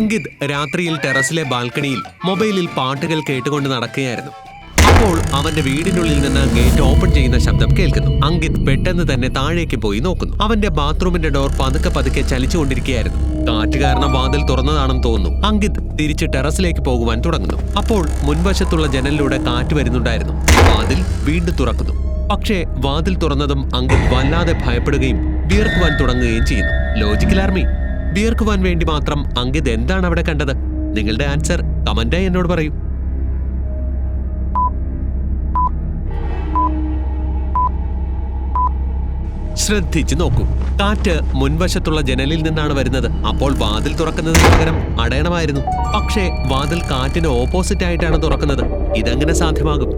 അങ്കിത് രാത്രിയിൽ ടെറസിലെ ബാൽക്കണിയിൽ മൊബൈലിൽ പാട്ടുകൾ കേട്ടുകൊണ്ട് നടക്കുകയായിരുന്നു. അപ്പോൾ അവന്റെ വീടിനുള്ളിൽ നിന്ന് ഗേറ്റ് ഓപ്പൺ ചെയ്യുന്ന ശബ്ദം കേൾക്കുന്നു. അങ്കിത് പെട്ടെന്ന് തന്നെ താഴേക്ക് പോയി നോക്കുന്നു. അവന്റെ ബാത്റൂമിന്റെ ഡോർ പതുക്കെ പതുക്കെ ചലിച്ചുകൊണ്ടിരിക്കുകയായിരുന്നു. കാറ്റ് കാരണം വാതിൽ തുറന്നതാണെന്ന് തോന്നുന്നു. അങ്കിത് തിരിച്ച് ടെറസിലേക്ക് പോകുവാൻ തുടങ്ങുന്നു. അപ്പോൾ മുൻവശത്തുള്ള ജനലിലൂടെ കാറ്റ് വരുന്നുണ്ടായിരുന്നു. വാതിൽ വീണ്ടും തുറക്കുന്നു. പക്ഷേ വാതിൽ തുറന്നതും അങ്കിത് വല്ലാതെ ഭയപ്പെടുകയും വിയർക്കുവാൻ തുടങ്ങുകയും ചെയ്യുന്നു. ലോജിക്കൽ ആർമി വിയർക്കുവാൻ വേണ്ടി മാത്രം അങ്കിത് എന്താണ് അവിടെ കണ്ടത്? നിങ്ങളുടെ ആൻസർ കമന്റായി എന്നോട് പറയൂ. ശ്രദ്ധിച്ചു നോക്കൂ. കാറ്റ് മുൻവശത്തുള്ള ജനലിൽ നിന്നാണ് വരുന്നത്. അപ്പോൾ വാതിൽ തുറക്കുന്നതിന് പകരം അടയണമായിരുന്നു. പക്ഷേ വാതിൽ കാറ്റിന് ഓപ്പോസിറ്റ് ആയിട്ടാണ് തുറക്കുന്നത്. ഇതെങ്ങനെ സാധ്യമാകും.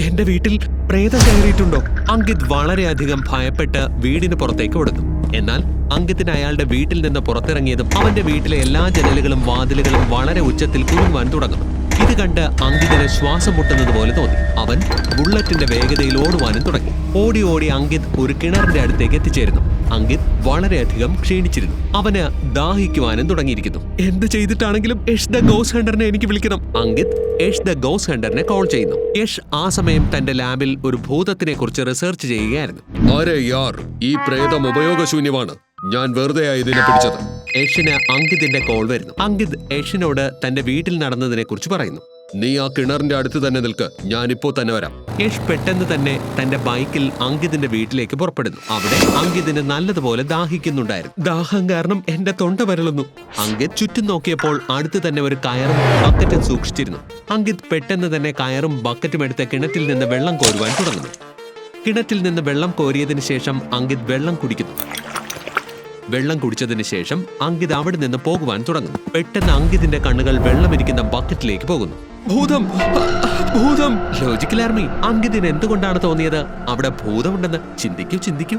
എന്റെ വീട്ടിൽ പ്രേതം കയറിയിട്ടുണ്ടോ? അങ്കിത് വളരെയധികം ഭയപ്പെട്ട് വീടിന് പുറത്തേക്ക് കൊടുത്തു എന്നാൽ അങ്കിത്തിന് അയാളുടെ വീട്ടിൽ നിന്ന് പുറത്തിറങ്ങിയതും അവന്റെ വീട്ടിലെ എല്ലാ ജനലുകളും വാതിലുകളും വളരെ ഉച്ചത്തിൽ കുലുങ്ങുവാൻ തുടങ്ങുന്നു. ഇത് കണ്ട് അങ്കിതിന് ശ്വാസം മുട്ടുന്നത് പോലെ തോന്നി. അവൻ ബുള്ളറ്റിന്റെ വേഗതയിൽ ഓടുവാനും തുടങ്ങി. ഓടി ഓടി അങ്കിത് ഒരു കിണറിന്റെ അടുത്തേക്ക് എത്തിച്ചേരുന്നു. അങ്കിത് വളരെയധികം ക്ഷീണിച്ചിരുന്നു. അവന് ദാഹിക്കുവാനും തുടങ്ങിയിരിക്കുന്നു. എന്ത് ചെയ്തിട്ടാണെങ്കിലും യഷ് ദ ഗോസ് ഹണ്ടറിനെ എനിക്ക് വിളിക്കണം. അങ്കിത് യഷ് ദ ഗോസ് ഹണ്ടറിനെ കോൾ ചെയ്യുന്നു. യഷ് ആ സമയം തന്റെ ലാബിൽ ഒരു ഭൂതത്തിനെ കുറിച്ച് റിസർച്ച് ചെയ്യുകയായിരുന്നു. അരെ യാർ ഈ പ്രേതം ഉപയോഗശൂന്യമാണ്. ഞാൻ വെറുതെ ഇതിനെ പിടിച്ചത്. യഷിന് അങ്കിതിന്റെ കോൾ വരുന്നു. അങ്കിത് യഷിനോട് തന്റെ വീട്ടിൽ നടന്നതിനെ കുറിച്ച് പറയുന്നു. നീ ആ കിണറിന്റെ അടുത്ത് തന്നെ നിൽക്ക്. ഞാനിപ്പോ തന്നെ വരാം. യഷ് പെട്ടെന്ന് തന്നെ തന്റെ ബൈക്കിൽ അങ്കിതിന്റെ വീട്ടിലേക്ക് പുറപ്പെടുന്നു. അവിടെ അങ്കിതിന് നല്ലതുപോലെ ദാഹിക്കുന്നുണ്ടായിരുന്നു. ദാഹം കാരണം എന്റെ തൊണ്ട വരളുന്നു. അങ്കിത് ചുറ്റും നോക്കിയപ്പോൾ അടുത്ത് തന്നെ ഒരു കയറും ബക്കറ്റും സൂക്ഷിച്ചിരുന്നു. അങ്കിത് പെട്ടെന്ന് തന്നെ കയറും ബക്കറ്റും എടുത്ത് കിണറ്റിൽ നിന്ന് വെള്ളം കോരുവാൻ തുടങ്ങുന്നു. കിണറ്റിൽ നിന്ന് വെള്ളം കോരിയതിനു ശേഷം അങ്കിത് വെള്ളം കുടിക്കുന്നു. വെള്ളം കുടിച്ചതിന് ശേഷം അങ്കിത് അവിടെ നിന്ന് പോകുവാൻ തുടങ്ങുന്നു. പെട്ടെന്ന് അങ്കിതിന്റെ കണ്ണുകൾ വെള്ളമിരിക്കുന്ന ബക്കറ്റിലേക്ക് പോകുന്നു. ഭൂതം. ഭൂതം. ലോജിക്കൽ ആർമി അങ്കിതിന് എന്തുകൊണ്ടാണ് തോന്നിയത്? അവിടെ ഭൂതമുണ്ടെന്ന് ചിന്തിക്കൂ ചിന്തിക്കൂ.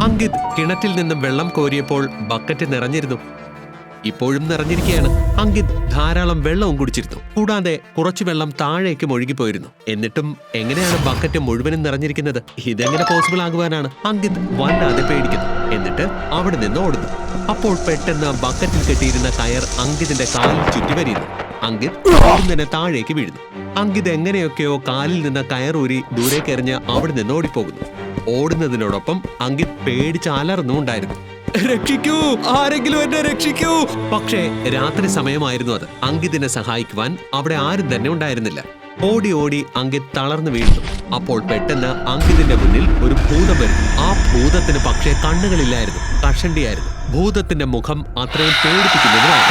അങ്കിത് കിണറ്റിൽ നിന്നും വെള്ളം കോരിയപ്പോൾ ബക്കറ്റ് നിറഞ്ഞിരുന്നു. ഇപ്പോഴും നിറഞ്ഞിരിക്കുകയാണ് അങ്കിത് ധാരാളം വെള്ളവും കുടിച്ചിരുന്നു. കൂടാതെ കുറച്ചു വെള്ളം താഴേക്കും ഒഴുകിപ്പോയിരുന്നു. എന്നിട്ടും എങ്ങനെയാണ് ബക്കറ്റ് മുഴുവനും നിറഞ്ഞിരിക്കുന്നത്? ഇതെങ്ങനെ പോസിബിൾ ആകുവാനാണ്? അങ്കിത് വല്ലാതെ പേടിക്കുന്നു. എന്നിട്ട് അവിടെ നിന്ന് ഓടുന്നു. അപ്പോൾ പെട്ടെന്ന് ബക്കറ്റിൽ കെട്ടിയിരുന്ന കയർ അങ്കിതിന്റെ കാലിൽ ചുറ്റി വരിയുന്നു അങ്കിത് തന്നെ താഴേക്ക് വീഴുന്നു. അങ്കിത് എങ്ങനെയൊക്കെയോ കാലിൽ നിന്ന് കയറൂരി ദൂരേക്ക് എറിഞ്ഞ് അവിടെ നിന്ന് ഓടിപ്പോകുന്നു. ഓടുന്നതിനോടൊപ്പം അങ്കിത് പേടിച്ച് അലർന്നുണ്ടായിരുന്നു രക്ഷിക്കൂ. ആരെങ്കിലും എന്നെ രക്ഷിക്കൂ. പക്ഷേ രാത്രി സമയമായിരുന്നു അത്. അങ്കിതിനെ സഹായിക്കുവാൻ അവിടെ ആരും തന്നെ ഉണ്ടായിരുന്നില്ല. ഓടി ഓടി അങ്കിത് തളർന്നു വീഴുന്നു അപ്പോൾ പെട്ടെന്ന് അങ്കിതിന്റെ മുന്നിൽ ഒരു ഭൂതം വരുന്നു. ആ ഭൂതത്തിന് പക്ഷേ കണ്ണുകളില്ലായിരുന്നു. കഷണ്ടിയായിരുന്നു. ഭൂതത്തിന്റെ മുഖം അത്രയും പേടിപ്പിക്കുന്നതുമാണ്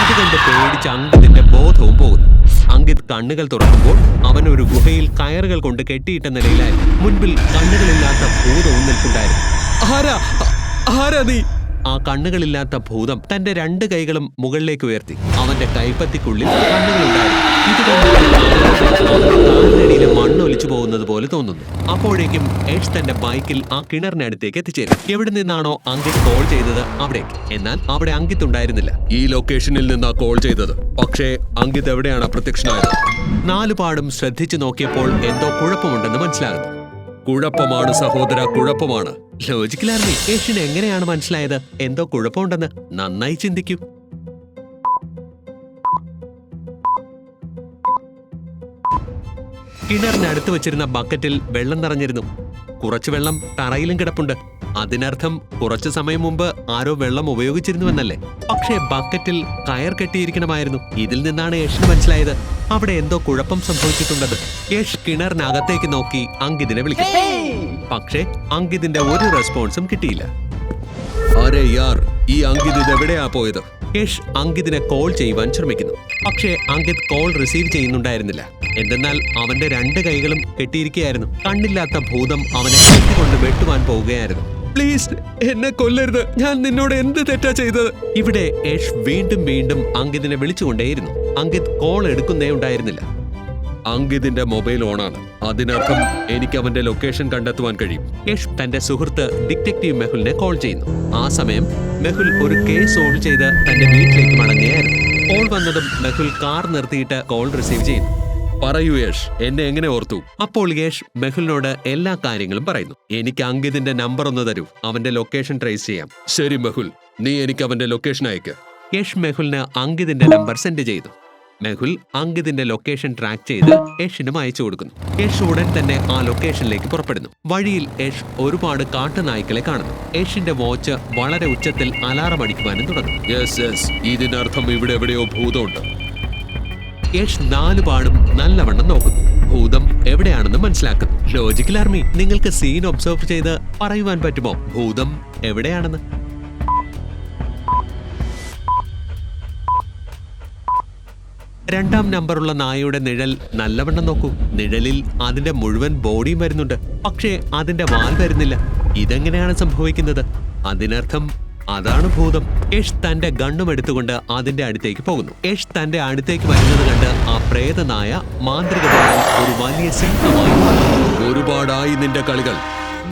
അതുകൊണ്ട് പേടിച്ച് അങ്കിതിന്റെ ബോധവും പോകുന്നു. അങ്കിത് കണ്ണുകൾ തുറക്കുമ്പോൾ അവൻ ഒരു ഗുഹയിൽ കയറുകൾ കൊണ്ട് കെട്ടിയിട്ട നിലയിലായിരുന്നു. മുൻപിൽ കണ്ണുകളില്ലാത്ത ഭൂതവും നിൽപ്പുണ്ടായിരുന്നു ആരാ? ആരാ നീ ആ കണ്ണുകളില്ലാത്ത ഭൂതം തന്റെ രണ്ട് കൈകളും മുകളിലേക്ക് ഉയർത്തി. അവന്റെ കൈപ്പത്തിക്കുള്ളിൽ കണ്ണുകളുണ്ടായിരുന്നു ഇത് കണ്ട് കാലിനടിയിലെ മണ്ണ് ഒലിച്ചു പോകുന്നത് പോലെ തോന്നുന്നു. അപ്പോഴേക്കും എഡ്സ് തന്റെ ബൈക്കിൽ ആ കിണറിനടുത്തേക്ക് എത്തിച്ചേരും. എവിടെ നിന്നാണോ അങ്കിത് കോൾ ചെയ്തത് അവിടേക്ക്. എന്നാൽ അവിടെ അങ്കിത് ഉണ്ടായിരുന്നില്ല. ഈ ലൊക്കേഷനിൽ നിന്നാ കോൾ ചെയ്തത്. പക്ഷേ അങ്കിത് എവിടെയാണ് അപ്രത്യക്ഷനായത്? നാലുപാടും ശ്രദ്ധിച്ചു നോക്കിയപ്പോൾ എന്തോ കുഴപ്പമുണ്ടെന്ന് മനസ്സിലാകുന്നു. കുഴപ്പമാണ് സഹോദര കുഴപ്പമാണ്. ലോജിക്കലാർമി യേശുവിന് എങ്ങനെയാണ് മനസ്സിലായത്? എന്തോ കുഴപ്പമുണ്ടെന്ന് നന്നായി ചിന്തിക്കൂ. കിണറിനടുത്ത് വെച്ചിരുന്ന ബക്കറ്റിൽ വെള്ളം നിറഞ്ഞിരുന്നു. കുറച്ച് വെള്ളം തറയിലും കിടപ്പുണ്ട്. അതിനർത്ഥം കുറച്ചു സമയം മുമ്പ് ആരോ വെള്ളം ഉപയോഗിച്ചിരുന്നുവെന്നല്ലേ? പക്ഷേ ബക്കറ്റിൽ കയർ കെട്ടിയിരിക്കണമായിരുന്നു. ഇതിൽ നിന്നാണ് യഷിന് മനസ്സിലായത്. അവിടെ എന്തോ കുഴപ്പം സംഭവിച്ചിട്ടുണ്ടെന്ന് യഷ് കിണറിനകത്തേക്ക് നോക്കി അങ്കിതിനെ വിളിക്കും. പക്ഷേ അങ്കിതിന്റെ ഒരു റെസ്പോൺസും കിട്ടിയില്ല. അരെ യാർ ഈ അങ്കിത് ഇത് എവിടെയാ പോയത്? യഷ് അങ്കിതിനെ കോൾ ചെയ്യുവാൻ ശ്രമിക്കുന്നു. പക്ഷേ അങ്കിത് കോൾ റിസീവ് ചെയ്യുന്നുണ്ടായിരുന്നില്ല. എന്തെന്നാൽ അവന്റെ രണ്ട് കൈകളും കെട്ടിയിരിക്കുകയായിരുന്നു. കണ്ണില്ലാത്ത ഭൂതം അവനെ കെട്ടിക്കൊണ്ട് വെട്ടുവാൻ പോവുകയായിരുന്നു. പ്ലീസ് എന്നെ കൊല്ലരുത്. ഞാൻ നിന്നോട് എന്ത് തെറ്റാ ചെയ്തത്? ഇവിടെ യഷ് വീണ്ടും വീണ്ടും അങ്കിതിനെ വിളിച്ചുകൊണ്ടേയിരുന്നു. അങ്കിത് കോൾ എടുക്കുന്നേ ഉണ്ടായിരുന്നില്ല. അങ്കിതിന്റെ മൊബൈൽ ഓണാണ് അതിനർത്ഥം എനിക്ക് അവന്റെ ലൊക്കേഷൻ കണ്ടെത്തുവാൻ കഴിയും. യഷ് തന്റെ സുഹൃത്ത് ഡിറ്റക്റ്റീവ് മെഹുലിനെ കോൾ ചെയ്യുന്നു. ആ സമയം മെഹുൽ ഒരു കേസ് സോൾവ് ചെയ്ത് തന്റെ വീട്ടിലേക്ക് മടങ്ങുകയായിരുന്നു. കോൾ വന്നതും മെഹുൽ കാർ നിർത്തിയിട്ട് കോൾ റിസീവ് ചെയ്യുന്നു. പറയൂ യേഷ് എന്നെ എങ്ങനെ ഓർത്തു? അപ്പോൾ യേഷ് മെഹുലിനോട് എല്ലാ കാര്യങ്ങളും പറയുന്നു. എനിക്ക് അങ്കിതിന്റെ നമ്പർ ഒന്ന് തരൂ. അവന്റെ ലൊക്കേഷൻ ട്രേസ് ചെയ്യാം. ശരി മെഹുൽ നീ എനിക്ക് അവന്റെ ലൊക്കേഷൻ അയക്ക്. യേഷ് മെഹുലിന് അങ്കിതിന്റെ നമ്പർ സെൻഡ് ചെയ്തു. മെഹുൽ അങ്കിതിന്റെ ലൊക്കേഷൻ ട്രാക്ക് ചെയ്ത് യഷിനും അയച്ചു കൊടുക്കുന്നു. യഷ് ഉടൻ തന്നെ ആ ലൊക്കേഷനിലേക്ക് പുറപ്പെടുന്നു. വഴിയിൽ യഷ് ഒരുപാട് കാട്ടുനായ്ക്കളെ കാണുന്നു. യഷിന്റെ വാച്ച് വളരെ ഉച്ചത്തിൽ അലാറം അടിക്കുവാനും തുടങ്ങും. യെസ് യെസ് ഇതിനർത്ഥം ഇവിടെ എവിടെയോ ഭൂതമുണ്ട്. യഷ് നാലുപാടും നല്ലവണ്ണം നോക്കുന്നു. ഭൂതം എവിടെയാണെന്ന് മനസ്സിലാക്കുന്നു. ലോജിക്കൽ ആർമി നിങ്ങൾക്ക് സീൻ ഒബ്സർവ് ചെയ്ത് പറയുവാൻ പറ്റുമോ? ഭൂതം എവിടെയാണെന്ന്? രണ്ടാം നമ്പറുള്ള നായയുടെ നിഴൽ നല്ലവണ്ണം നോക്കൂ. നിഴലിൽ അതിന്റെ മുഴുവൻ ബോഡിയും വരുന്നുണ്ട്. പക്ഷേ അതിന്റെ വാൽ വരുന്നില്ല. ഇതെങ്ങനെയാണ് സംഭവിക്കുന്നത്? അതിനർത്ഥം അതാണ് ഭൂതം. യഷ് തന്റെ ഗണ്ണും എടുത്തുകൊണ്ട് അതിന്റെ അടുത്തേക്ക് പോകുന്നു. യഷ് തന്റെ അടുത്തേക്ക് വരുന്നത് കണ്ട് ആ പ്രേതനായ മാന്ത്രികമായി ഒരു വലിയ സിംഹമായി. ഒരുപാടായി നിന്റെ കളികൾ.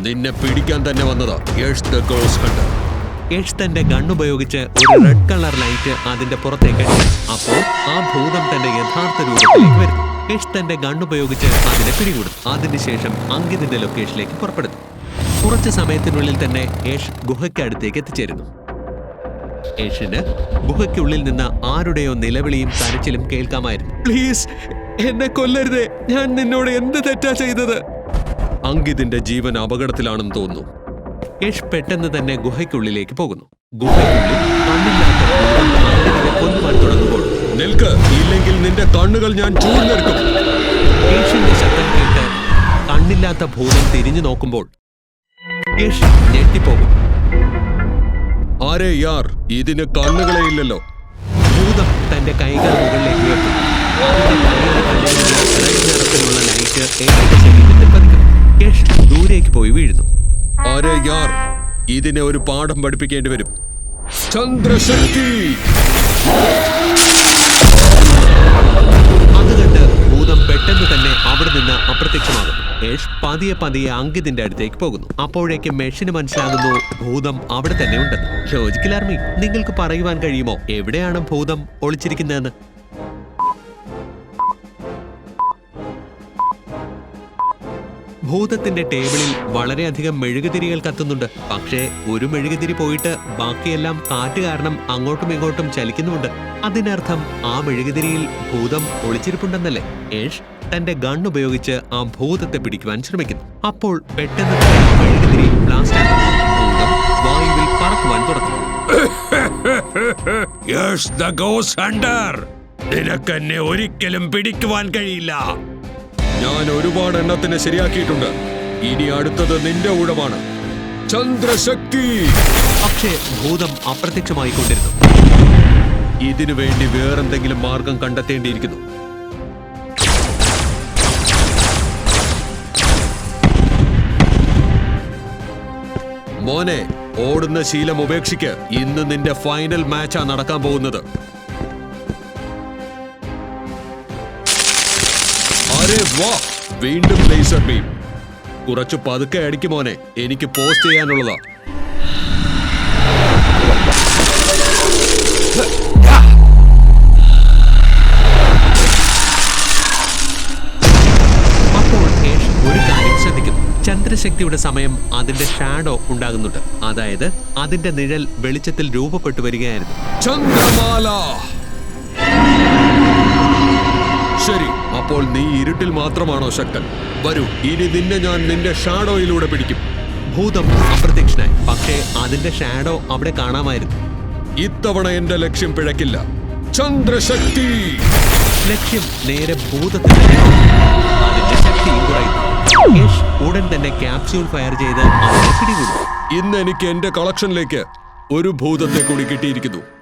നിന്നെ പിടിക്കാൻ തന്നെ വന്നതാ യഷ് ദ ഗോസ് ഹണ്ടർ യഷ് തന്റെ ഗണ്ണുപയോഗിച്ച് ഒരു റെഡ് കളർ ലൈറ്റ് അതിന്റെ പുറത്തേക്ക് അപ്പോൾ ആ ഭൂതം തന്റെ യഥാർത്ഥ രൂപത്തിലേക്ക് വരുന്നു. യഷ് തന്റെ ഗണ്ണുപയോഗിച്ച് അതിനെ പിടികൂടും അതിനുശേഷം അങ്കിതിന്റെ ലൊക്കേഷനിലേക്ക് പുറപ്പെടുന്നു. കുറച്ച് സമയത്തിനുള്ളിൽ തന്നെ യഷ് ഗുഹയ്ക്കടുത്തേക്ക് എത്തിച്ചേരുന്നു. യഷിന് ഗുഹയ്ക്കുള്ളിൽ നിന്ന് ആരുടെയോ നിലവിളിയും കരച്ചിലും കേൾക്കാമായിരുന്നു. പ്ലീസ് എന്നെ കൊല്ലരുതേ. ഞാൻ നിന്നോട് എന്ത് തെറ്റാ ചെയ്തത്? അങ്കിതിന്റെ ജീവൻ അപകടത്തിലാണെന്ന് തോന്നുന്നു. യഷ് പെട്ടെന്ന് തന്നെ ഗുഹയ്ക്കുള്ളിലേക്ക് പോകുന്നു. ഗുഹയ്ക്കുള്ളിൽ കണ്ണില്ലാത്ത ഭൂതം അങ്കിതിനെ കൊല്ലുവാൻ തുടങ്ങുമ്പോൾ നിൽക്ക്. ഇല്ലെങ്കിൽ നിന്റെ കണ്ണുകൾ ഞാൻ യേശുവിന്റെ ശബ്ദം കേട്ട് കണ്ണില്ലാത്ത ഭൂതം തിരിഞ്ഞു നോക്കുമ്പോൾ യേശു ഞെട്ടിപ്പോകും. ആരേ യാർ? ഇതിന് കണ്ണുകളെ ഇല്ലല്ലോ. ഭൂതം തന്റെ കൈകൾ മുകളിലേക്ക് നിറത്തിലുള്ള ലൈറ്റ് ശരീരത്തിൽ പതിക്കുന്നു യേശു ദൂരേക്ക് പോയി വീഴുന്നു. ആരേ യാർ ഇതിനെ ഒരു പാഠം പഠിപ്പിക്കേണ്ടി വരും. ചന്ദ്രശക്തി! അത് കണ്ട് ഭൂതം പെട്ടെന്ന് തന്നെ അവിടെ നിന്ന് അപ്രത്യക്ഷമാകുന്നു. മേഷ് പതിയെ പതിയെ അങ്കിതിന്റെ അടുത്തേക്ക് പോകുന്നു. അപ്പോഴേക്കും മെഷിന് മനസ്സിലാകുന്നു ഭൂതം അവിടെ തന്നെ ഉണ്ടെന്ന്. ലോജിക്കൽ ആർമി നിങ്ങൾക്ക് പറയുവാൻ കഴിയുമോ? എവിടെയാണ് ഭൂതം ഒളിച്ചിരിക്കുന്നതെന്ന്? ഭൂതത്തിന്റെ ടേബിളിൽ വളരെയധികം മെഴുകുതിരികൾ കത്തുന്നുണ്ട്. പക്ഷേ ഒരു മെഴുകുതിരി പോയിട്ട് ബാക്കിയെല്ലാം കാറ്റ് കാരണം അങ്ങോട്ടും ഇങ്ങോട്ടും ചലിക്കുന്നുണ്ട് അതിനർത്ഥം ആ മെഴുകുതിരിയിൽ ഭൂതം ഒളിച്ചിരിപ്പുണ്ടെന്നല്ലേ? യേഷ് തന്റെ ഗൺ ഉപയോഗിച്ച് ആ ഭൂതത്തെ പിടിക്കുവാൻ ശ്രമിക്കുന്നു. അപ്പോൾ പെട്ടെന്ന് മെഴുകുതിരി ബ്ലാസ്റ്റ് വായുവിൽ പറക്കുവാൻ തുടങ്ങുന്നു. നിനക്കെന്നെ ഒരിക്കലും പിടിക്കുവാൻ കഴിയില്ല. ഞാൻ ഒരുപാട് എണ്ണത്തിന് ശരിയാക്കിയിട്ടുണ്ട്. ഇനി അടുത്തത് നിന്റെ ഊഴമാണ് ചന്ദ്രശക്തി! പക്ഷേ ഭൂതം അപ്രത്യക്ഷമായി കൊണ്ടിരുന്നു ഇതിനു വേണ്ടി വേറെന്തെങ്കിലും മാർഗം കണ്ടെത്തേണ്ടിയിരിക്കുന്നു. മോനെ ഓടുന്ന ശീലം ഉപേക്ഷിക്ക്. ഇന്ന് നിന്റെ ഫൈനൽ മാച്ചാ നടക്കാൻ പോകുന്നത്. അരെ വാ വീണ്ടും ലേസർ ബീം കുറച്ച് പതുക്കെ അടിക്കും മോനെ എനിക്ക് പോസ്റ്റ് ചെയ്യാനുള്ളതാ. ചന്ദ്രശക്തിയുടെ സമയം അതിന്റെ ഷാഡോ ഉണ്ടാകുന്നുണ്ട്. അതായത് അതിന്റെ നിഴൽ വെളിച്ചത്തിൽ രൂപപ്പെട്ടു വരികയായിരുന്നു. ചന്ദ്രമാല! ശരി. അപ്പോൾ നീ ഇരുട്ടിൽ മാത്രമാണോ ശക്തൻ? വരൂ ഇനി നിന്നെ ഞാൻ നിന്റെ ഷാഡോയിലൂടെ പിടിക്കും. ഭൂതം അപ്രത്യക്ഷനായി. പക്ഷേ അതിന്റെ ഷാഡോ അവിടെ കാണാമായിരുന്നു. ഇത്തവണ എന്റെ ലക്ഷ്യം പിഴക്കില്ല. ചന്ദ്രശക്തി! ലക്ഷ്യം നേരെ ഭൂതത്തിന്റെ അതിന്റെ ശക്തിയും കുറയുന്നു യേശ് ഉടൻ തന്നെ ക്യാപ്സ്യൂൾ ഫയർ ചെയ്ത് പിടികൂടും. ഇന്ന് എനിക്ക് എന്റെ കളക്ഷനിലേക്ക് ഒരു ഭൂതത്തെ കൂടി കിട്ടിയിരിക്കുന്നു.